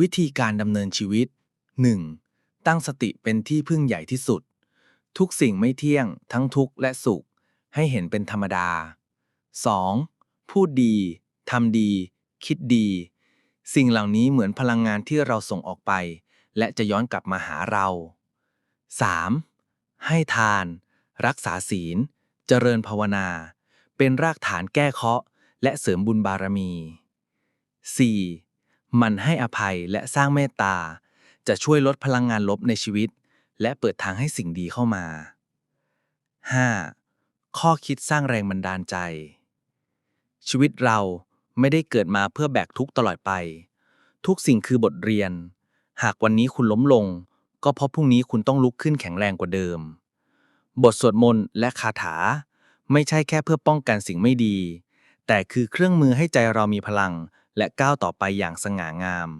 วิธีการดำเนินชีวิต 1. ตั้งสติเป็นที่พึ่งใหญ่ที่สุด ทุกสิ่งไม่เที่ยง ทั้งทุกข์และสุข ให้เห็นเป็นธรรมดา 2. พูดดีทำดี คิดดี สิ่งเหล่านี้เหมือนพลังงานที่เราส่งออกไป และจะย้อนกลับมาหาเรา 3. ให้ทาน รักษาศีล เจริญภาวนา เป็นรากฐานแก้เคราะห์และเสริมบุญบารมี 4. มันให้อภัยและสร้างเมตตา จะช่วยลดพลังงานลบในชีวิต และเปิดทางให้สิ่งดีเข้ามา 5. ข้อคิดสร้างแรงบันดาลใจ ชีวิตเราไม่ได้เกิดมาเพื่อแบกทุกข์ตลอดไป ทุกสิ่งคือบทเรียน หากวันนี้คุณล้มลง ก็เพราะพรุ่งนี้คุณต้องลุกขึ้นแข็งแรงกว่าเดิม บทสวดมนต์และคาถา ไม่ใช่แค่เพื่อป้องกันสิ่งไม่ดี แต่คือเครื่องมือให้ใจเรามีพลัง และก้าวต่อไปอย่างสง่างาม